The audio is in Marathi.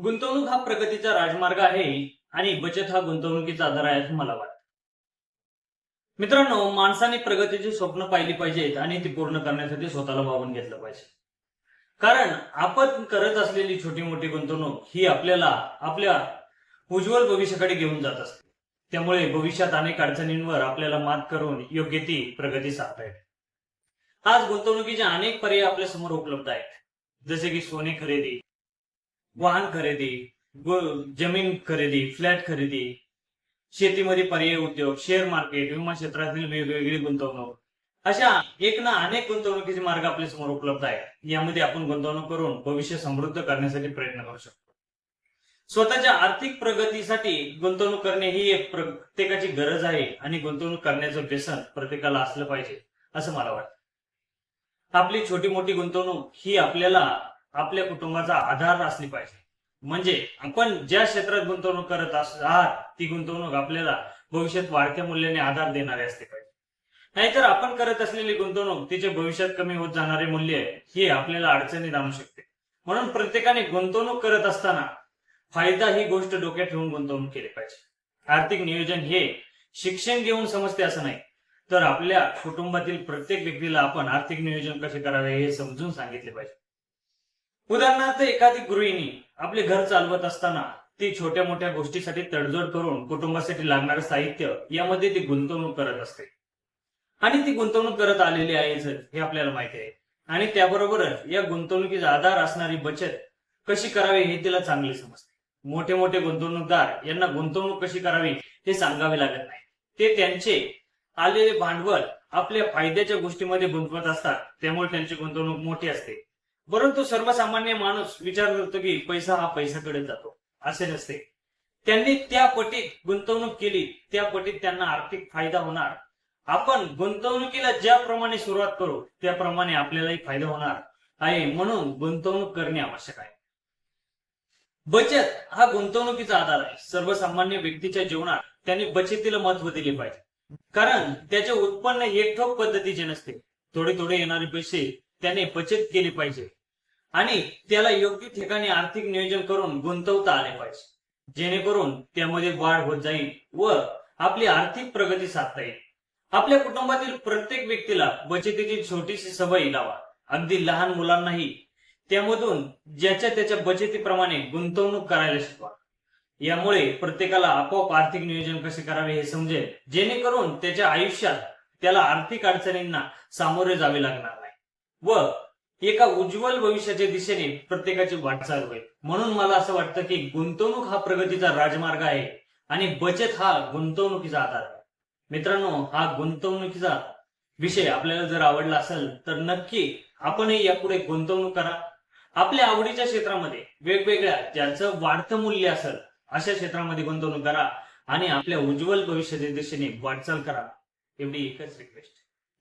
गुंतवणूक हा प्रगतीचा राजमार्ग आहे आणि बचत हा गुंतवणुकीचा आधार आहे असं मला वाटतं. मित्रांनो माणसाने प्रगतीची स्वप्न पाहिली पाहिजेत आणि ती पूर्ण करण्यासाठी स्वतःला वावून घेतलं पाहिजे. कारण आपण करत असलेली छोटी मोठी गुंतवणूक ही आपल्याला आपल्या उज्ज्वल भविष्याकडे घेऊन जात असते. त्यामुळे भविष्यात अनेक अडचणींवर आपल्याला मात करून योग्य ती प्रगती साधता येते. आज गुंतवणुकीचे अनेक पर्याय आपल्यासमोर उपलब्ध आहेत. जसे की सोने खरेदी वाहन खरेदी जमीन खरेदी फ्लॅट खरेदी शेतीमध्ये पर्याय उद्योग शेअर मार्केट विमा क्षेत्रातील वेगवेगळी गुंतवणूक. अशा एक ना अनेक गुंतवणुकीचे मार्ग आपल्यासमोर उपलब्ध आहेत. यामध्ये आपण गुंतवणूक करून भविष्य समृद्ध करण्यासाठी प्रयत्न करू शकतो. स्वतःच्या आर्थिक प्रगतीसाठी गुंतवणूक करणे ही एक प्रत्येकाची गरज आहे आणि गुंतवणूक करण्याचं व्यसन प्रत्येकाला असलं पाहिजे असं मला वाटतं. आपली छोटी मोठी गुंतवणूक ही आपल्याला आपल्या कुटुंबाचा आधार असली पाहिजे. म्हणजे आपण ज्या क्षेत्रात गुंतवणूक करत आहात ती गुंतवणूक आपल्याला भविष्यात वाढत्या मूल्याने आधार देणारी असली पाहिजे. नाहीतर आपण करत असलेली गुंतवणूक तिचे भविष्यात कमी होत जाणारे मूल्य ही आपल्याला अडचणीत आणू शकते. म्हणून प्रत्येकाने गुंतवणूक करत असताना फायदा ही गोष्ट डोक्यात ठेवून गुंतवणूक केली पाहिजे. आर्थिक नियोजन हे शिक्षण घेऊन समजते असं नाही तर आपल्या कुटुंबातील प्रत्येक व्यक्तीला आपण आर्थिक नियोजन कसे करावे हे समजून सांगितले पाहिजे. उदाहरणार्थ एखादी गृहिणी आपले घर चालवत असताना ती छोट्या मोठ्या गोष्टीसाठी तडजोड करून कुटुंबासाठी लागणारं साहित्य यामध्ये ती गुंतवणूक करत असते. आणि ती गुंतवणूक करत आलेली आहे हे आपल्याला माहिती आहे आणि त्याबरोबरच या गुंतवणुकीचा आधार असणारी बचत कशी करावी हे तिला चांगले समजते. मोठे मोठे गुंतवणूकदार यांना गुंतवणूक कशी करावी हे सांगावे लागत नाही. ते त्यांचे आलेले भांडवल आपल्या फायद्याच्या गोष्टीमध्ये गुंतवत असतात त्यामुळे त्यांची गुंतवणूक मोठी असते. परंतु सर्वसामान्य माणूस विचार करतो की पैसा हा पैशाकडे जातो. असे नसते. त्यांनी त्या पटीत गुंतवणूक केली त्या पटीत त्यांना आर्थिक फायदा होणार. आपण गुंतवणुकीला ज्याप्रमाणे सुरुवात करू त्याप्रमाणे आपल्यालाही फायदा होणार आहे म्हणून गुंतवणूक करणे आवश्यक आहे. बचत हा गुंतवणुकीचा आधार आहे. सर्वसामान्य व्यक्तीच्या जीवनात त्यांनी बचतीला महत्त्व दिले पाहिजे. कारण त्याचे उत्पन्न एकठोक पद्धतीचे नसते. थोडे थोडे येणारे पैसे त्याने बचत केली पाहिजे. आणि त्याला योग्य ठिकाणी आर्थिक नियोजन करून गुंतवता आले पाहिजे. जेणेकरून त्यामध्ये वाढ होत जाईल व आपली आर्थिक प्रगती साधता येईल. आपल्या कुटुंबातील प्रत्येक व्यक्तीला बचतीची छोटीशी सवय लावा. अगदी लहान मुलांनाही त्यामधून ज्याच्या त्याच्या बचतीप्रमाणे गुंतवणूक करायला शिकवा. यामुळे प्रत्येकाला आपोआप आर्थिक नियोजन कसे करावे हे समजेल. जेणेकरून त्याच्या आयुष्यात त्याला आर्थिक अडचणींना सामोरे जावे लागणार नाही. व एका उज्ज्वल भविष्याच्या दिशेने प्रत्येकाची वाटचाल होईल. म्हणून मला असं वाटतं की गुंतवणूक हा प्रगतीचा राजमार्ग आहे आणि बचत हा गुंतवणुकीचा आधार आहे. मित्रांनो हा गुंतवणुकीचा विषय आपल्याला जर आवडला असेल तर नक्की आपणही यापुढे गुंतवणूक करा. आपल्या आवडीच्या क्षेत्रामध्ये वेगवेगळ्या ज्यांचं वाढतं मूल्य असेल अशा क्षेत्रामध्ये गुंतवणूक करा आणि आपल्या उज्ज्वल भविष्याच्या दिशेने वाटचाल करा. एवढी एकच रिक्वेस्ट